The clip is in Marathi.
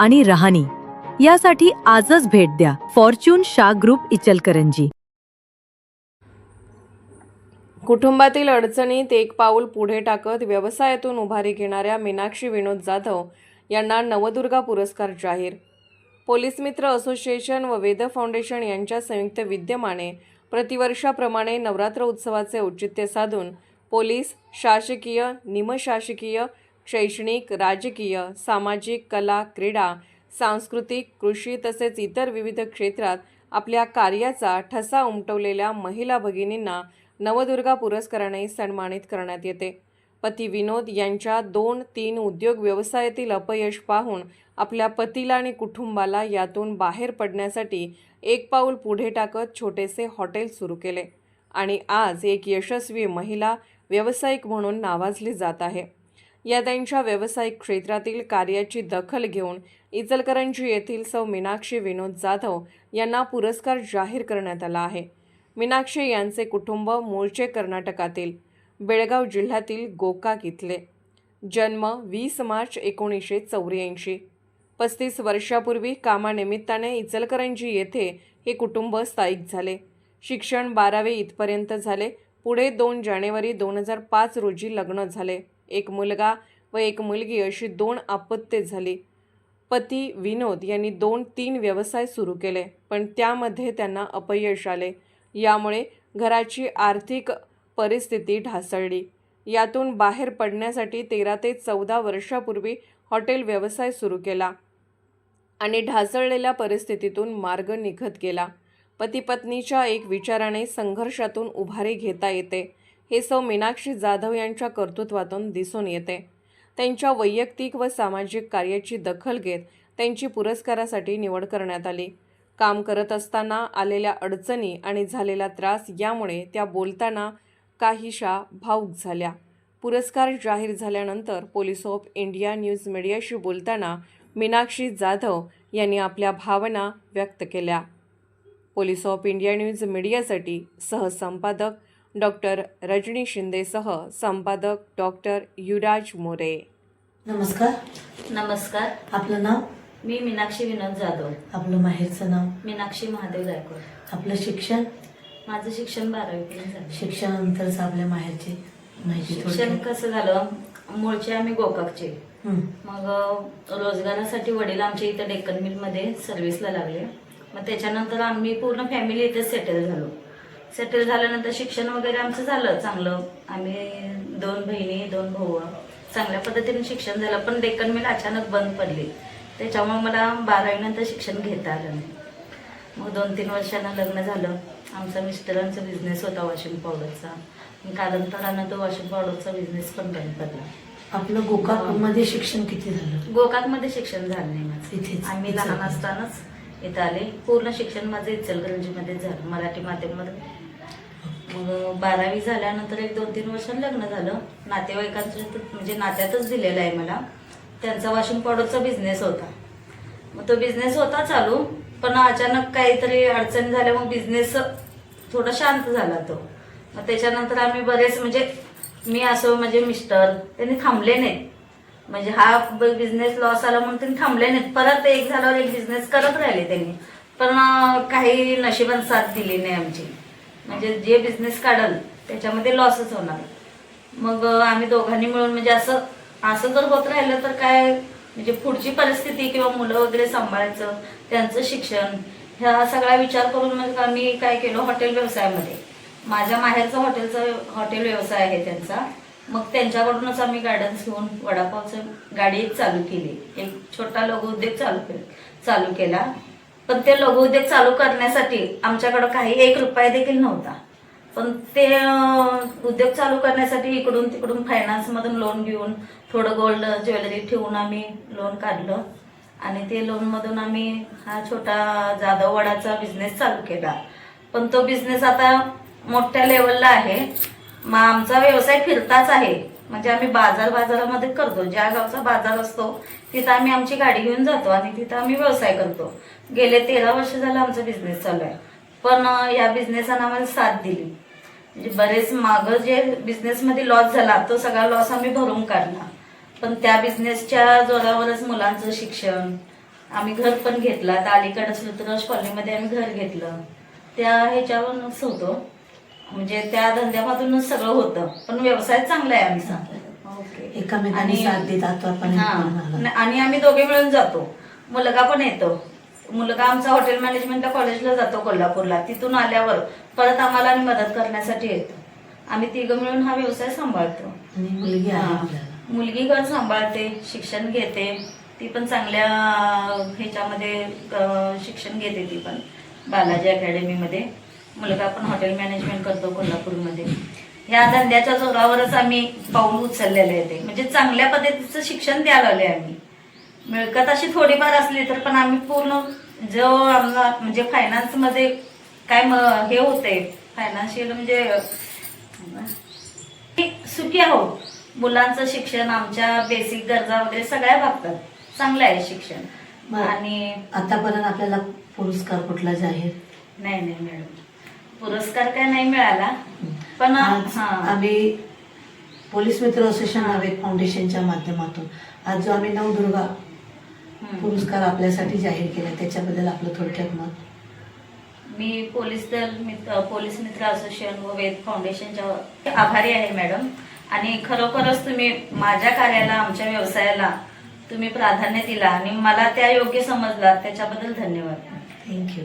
आणि रहाणी. यासाठी आजच भेट द्या. फॉर्च्यून शा ग्रुप इचलकरंजी. कुटुंबातील अडचणीत एक पाऊल पुढे टाकत व्यवसायातून उभारी घेणाऱ्या मीनाक्षी विनोद जाधव यांना नवदुर्गा पुरस्कार जाहीर. पोलीस मित्र असोसिएशन व वेद फाउंडेशन यांच्या संयुक्त विद्यमाने प्रतिवर्षाप्रमाणे नवरात्र उत्सवाचे औचित्य साधून पोलीस शासकीय निमशासकीय शैक्षणिक राजकीय सामाजिक कला क्रीडा सांस्कृतिक कृषी तसेच इतर विविध क्षेत्रात आपल्या कार्याचा ठसा उमटवलेल्या महिला भगिनींना नवदुर्गा पुरस्काराने सन्मानित करण्यात येते. पती विनोद यांच्या दोन तीन उद्योग व्यवसायातील अपयश पाहून आपल्या पतीला आणि कुटुंबाला यातून बाहेर पडण्यासाठी एक पाऊल पुढे टाकत छोटेसे हॉटेल सुरू केले. आणि आज एक यशस्वी महिला व्यावसायिक म्हणून नावाजली जात आहे. या त्यांच्या व्यावसायिक क्षेत्रातील कार्याची दखल घेऊन इचलकरंजी येथील सौ मीनाक्षी विनोद जाधव यांना पुरस्कार जाहीर करण्यात आला आहे. मीनाक्षी यांचे कुटुंब मूळचे कर्नाटकातील बेळगाव जिल्ह्यातील गोकाक इथले. जन्म वीस मार्च एकोणीसशे चौऱ्याऐंशी. पस्तीस वर्षापूर्वी कामानिमित्ताने इचलकरंजी येथे हे कुटुंब स्थायिक झाले. शिक्षण बारावे इथपर्यंत झाले. पुढे दोन जानेवारी दोन हजार पाच रोजी लग्न झाले. एक मुलगा व एक मुलगी अशी दोन अपत्ये झाली. पती विनोद यांनी दोन तीन व्यवसाय सुरू केले पण त्यामध्ये त्यांना अपयश आले. यामुळे घराची आर्थिक परिस्थिती ढासळली. यातून बाहेर पडण्यासाठी तेरा ते चौदा वर्षापूर्वी हॉटेल व्यवसाय सुरू केला आणि ढासळलेल्या परिस्थितीतून मार्ग निघत गेला. पती पत्नीच्या एक विचाराने संघर्षातून उभारी घेता येते. हे सौ मीनाक्षी जाधव यांच्या कर्तृत्वातून दिसून येते. त्यांच्या वैयक्तिक व सामाजिक कार्याची दखल घेत त्यांची पुरस्कारासाठी निवड करण्यात आली. काम करत असताना आलेल्या अडचणी आणि झालेला त्रास यामुळे त्या बोलताना काहीशा भावुक झाल्या. पुरस्कार जाहीर झाल्यानंतर पोलीस ऑफ इंडिया न्यूज मीडियाशी बोलताना मीनाक्षी जाधव यांनी आपल्या भावना व्यक्त केल्या. पोलीस ऑफ इंडिया न्यूज मीडियासाठी सहसंपादक डॉक्टर रजनी शिंदेसह संपादक डॉक्टर युवराज मोरे. नमस्कार. नमस्कार. आपलं नाव? मी मीनाक्षी विनोद जाधव. आपलं माहेरचं नाव? मीनाक्षी महादेव गायकवाड. आपलं शिक्षण? माझं शिक्षण बारावीपर्यंत झालं. शिक्षणानंतरच आपल्या माहेरची माहिती शिक्षण थोडक्यात. कसं झालं? मूळचे आम्ही गोकाकचे. हं. मग अ, रोजगारासाठी वडील आमच्या इथं डेक्कन मिलमध्ये सर्व्हिसला लागले. मग त्याच्यानंतर आम्ही पूर्ण फॅमिली इथे सेटल झालो. सेटल झाल्यानंतर शिक्षण वगैरे आमचं झालं चांगलं. आम्ही दोन बहिणी दोन भाऊ. चांगल्या पद्धतीने शिक्षण झालं पण डेक्कन मिल अचानक बंद पडली. त्याच्यामुळे मला बारावीनंतर शिक्षण घेता आलं नाही. मग दोन तीन वर्षानं लग्न झालं. आमचा मिस्टरांचा बिझनेस होता वॉशिंग पावडरचा. कालांतरानं तो वॉशिंग पावडरचा बिझनेस पण बंद पडला. आपलं गोकाकमध्ये शिक्षण किती झालं? गोकाकमध्ये शिक्षण झालं नाही माझं. इथेच आम्ही लहान असतानाच इथं आले. पूर्ण शिक्षण माझं इचलकरंजीमध्येच झालं. मराठी माध्यमामध्ये मग बारावी झाल्यानंतर एक दोन तीन वर्ष लग्न झालं. नातेवाईकांचं म्हणजे नात्यातच दिलेलं आहे मला. त्यांचा वॉशिंग पावडरचा बिझनेस होता. मग तो बिझनेस होता चालू पण अचानक काहीतरी अडचण झाल्या मग बिझनेस थोडा शांत झाला तो. मग त्याच्यानंतर आम्ही बरेच म्हणजे मी असो म्हणजे मिस्टर त्यांनी थांबले नाहीत. म्हणजे हा बिझनेस लॉस आला म्हणून त्यांनी थांबले नाहीत. परत एक झाल्यावर एक बिझनेस करत राहिले त्यांनी. पण काही नशिबान साथ दिली नाही आमची. म्हणजे जे बिझनेस काढल त्याच्यामध्ये लॉसच होणार. मग आम्ही दोघांनी मिळून म्हणजे असं असं जर होत राहिलं तर काय म्हणजे पुढची परिस्थिती किंवा मुलं वगैरे सांभाळायचं त्यांचं शिक्षण ह्या सगळा विचार करून मग आम्ही काय केलं हॉटेल व्यवसायामध्ये. माझ्या माहेरचा हॉटेलचा हॉटेल व्यवसाय आहे त्यांचा. मग त्यांच्याकडूनच आम्ही गार्डन्स घेऊन वडापावचं गाडी चालू केली. एक छोटा लघु उद्योग चालू केला चालू केला. पण ते लघुउद्योग चालू करण्यासाठी आमच्याकडं काही एक रुपया देखील नव्हता. पण ते उद्योग चालू करण्यासाठी इकडून तिकडून फायनान्समधून लोन घेऊन थोडं गोल्ड ज्वेलरी ठेवून आम्ही लोन काढलं. आणि ते लोनमधून आम्ही हा छोटा जाधववाडाचा बिझनेस चालू केला. पण तो बिझनेस आता मोठ्या लेवलला आहे. मग आमचा व्यवसाय फिरताच आहे. म्हणजे आम्ही बाजार बाजारामध्ये करतो. ज्या गावचा बाजार असतो तिथं आम्ही आमची गाडी घेऊन जातो आणि तिथं आम्ही व्यवसाय करतो. गेले तेरा वर्ष झालं आमचा बिझनेस चालू आहे. पण या बिझनेसानं आम्हाला साथ दिली. म्हणजे बरेच मागं जे बिझनेसमध्ये लॉस झाला तो सगळा लॉस आम्ही भरून काढला. पण त्या बिझनेसच्या जोरावरच मुलांचं शिक्षण आम्ही घर पण घेतलं. आता अलीकडे ऋतुराज कॉलनीमध्ये आम्ही घर घेतलं. त्या ह्याच्यावरूनच होतो. म्हणजे त्या धंद्यामधूनच सगळं होतं. पण व्यवसाय चांगला आहे आमचा. आणि- हा. आणि आम्ही दोघे मिळून जातो. मुलगा पण येतो. मुलगा आमचा हॉटेल मॅनेजमेंटला कॉलेजला जातो कोल्हापूरला. तिथून आल्यावर परत आम्हाला आणि मदत करण्यासाठी येतो. आम्ही तिघं मिळून हा व्यवसाय सांभाळतो. मुलगी मुलगी घर सांभाळते शिक्षण घेते. ती पण चांगल्या ह्याच्यामध्ये शिक्षण घेते ती पण. बालाजी अकॅडमीमध्ये मुलगा पण हॉटेल मॅनेजमेंट करतो कोल्हापूरमध्ये. ह्या धंद्याच्या जोरावरच आम्ही पाऊल उचललेलं आहे ते. म्हणजे चांगल्या पद्धतीचं शिक्षण द्यायला आलोय आम्ही. मिळकत अशी थोडीफार असली तर पण आम्ही पूर्ण जो आम्हाला म्हणजे फायनान्समध्ये काय म- हे होते फायनान्शियल म्हणजे सुखी आहोत. मुलांचं शिक्षण आमच्या बेसिक गरजा वगैरे सगळ्या बाबतात चांगलं आहे शिक्षण. आणि आतापर्यंत आपल्याला पुरस्कार कुठला जाहीर? नाही नाही मॅडम पुरस्कार काय नाही मिळाला पण हा. आम्ही पोलीस मित्र असोसिएशन नावे फाउंडेशनच्या माध्यमातून. आज जो आम्ही नवदुर्गा. पुरस्कार आपल्यासाठी जाहीर केला त्याच्याबद्दल आपलं थोडक्यात मत? मी पोलीस दल मित्र पोलीस मित्र असोसिएशन व वेद फाउंडेशनच्या आभारी आहे मॅडम. आणि खरोखरच तुम्ही माझ्या कार्याला आमच्या व्यवसायाला तुम्ही प्राधान्य दिला आणि मला त्या योग्य समजला त्याच्याबद्दल धन्यवाद. Thank you